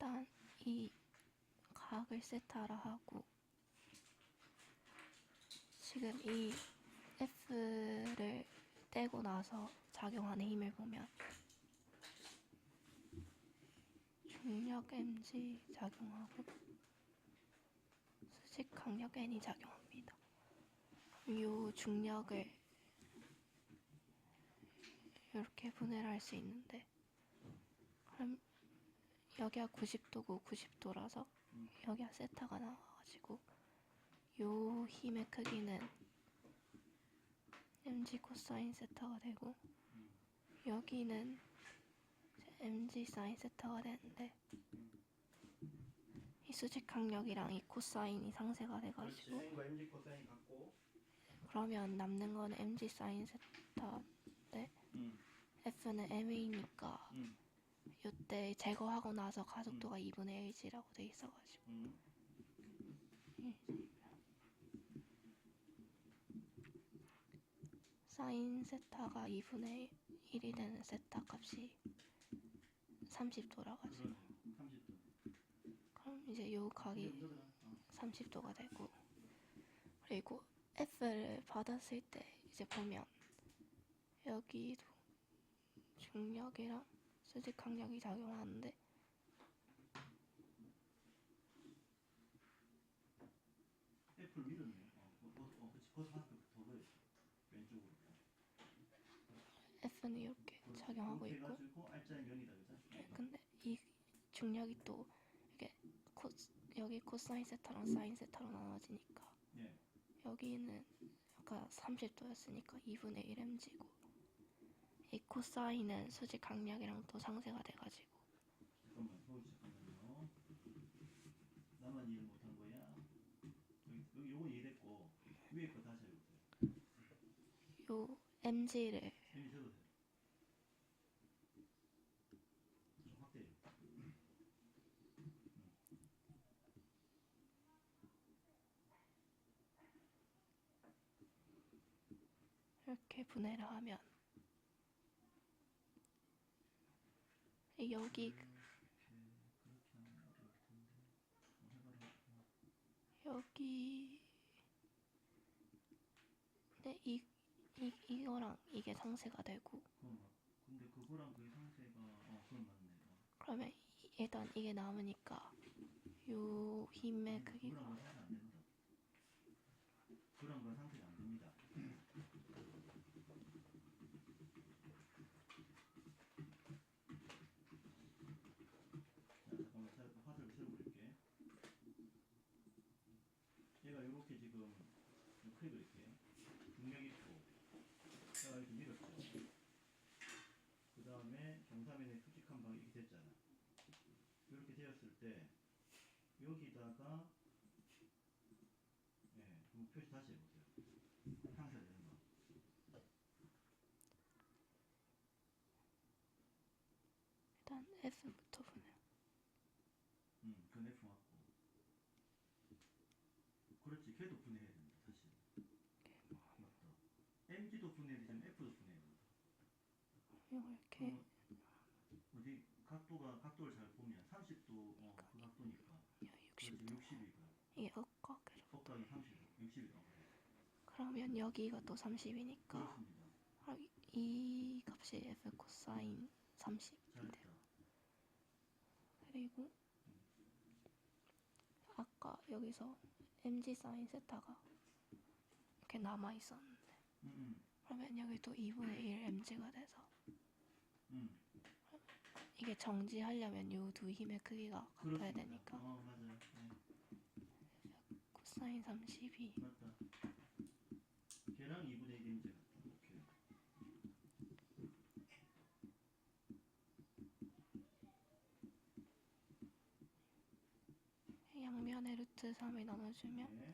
일단 이 각을 세타라 하고 지금 이 F를 떼고 나서 작용하는 힘을 보면 중력 mg 작용하고 수직 강력 n이 작용합니다. 이 중력을 이렇게 분해를 할 수 있는데 그럼 여기가 90도고 90도라서 여기가 세타가 나와가지고 요 힘의 크기는 mg 코사인 세타가 되고 여기는 mg 사인 세타가 되는데 이 수직 강력이랑 이 코사인이 상쇄가. 돼가지고. 그러면 남는 건 mg 사인 세타인데 음. f는 m이니까 음. 이때 제거하고 나서 가속도가 2분의 1g라고 돼 있어가지고 음. 사인 세타가 2분의 1이 되는 세타 값이 30도라 가지고 그러네. 30도. 그럼 이제 요 각이 이거더라. 어. 30도가 되고 그리고 F를 받았을 때 이제 보면 여기도 중력이랑 수직 강력이 작용하는데 F를 밀었네. 어, 어, 어, 어 그렇지. 거기서 하나 더 넣어. 왼쪽으로. F는 이렇게 작용하고 그렇게 있고 해가지고 그죠? 근데 이 중력이 또 이게 코 여기 코사인 세타랑 사인 세타로 나눠지니까 예. 여기는 아까 30도였으니까 2분의 1 mg고 이 코사인은 수직 강력이랑 또 상쇄가 돼가지고 잠깐만, 어, 잠깐만요. 나만 이해 못한 거야? 여기, 여기 요거 이해됐고 위에 거 다시 해보세요. 요 mg를 여기 적어도 돼요. 좀 확대해요. 이렇게 분해를 하면 여기. 여기 근데 이, 이 이거랑 이게 상쇄가 되고. 근데 그거랑 그게 상태가 어 그건 맞네. 어. 그러면 이- 일단 이게 남으니까 요 힘의 크기가 된다. 그런 건 상태가 안 됩니다. 자, 잠깐만 차- 화살을 세워볼게. 얘가 이렇게 지금 크게 그릴게. 중력 있고, 얘가 이렇게 밀었죠. 그 다음에 정사면에 수직한 방이 이렇게 됐잖아. 이렇게 되었을 때 여기다가 예, 그럼 표시 다시 해보세요. 상쇄 되는 거. 일단 F부터 분해 음, 그건 F 맞고. 걔도 분해해야 된다, 사실. 맞다. MG도 분해해야 되지만 F도 분해해야. 이거 이렇게 그러면 어디 각도가 각도를 잘 보면 30도 어, 그 각도니까. 여기 그렇지, 60도 60이가. 이게 억각으로 곱하기 30도, 60이다. 그러면 여기가 또 30이니까 그렇습니다. 이 값이 F 코사인 30인데요 잘했다. 그리고 아까 여기서 mg 사인 세타가 이렇게 남아 있었는데 음, 그러면 여기 또 2분의 1 mg가 돼서 음, 음. 이게 정지하려면 요 두 힘의 크기가 같아야 그렇습니다. 되니까 어, 맞아요. 네. 코사인 30이 맞다. 걔랑 2분의 1문 루트 3이 나눠주면 네.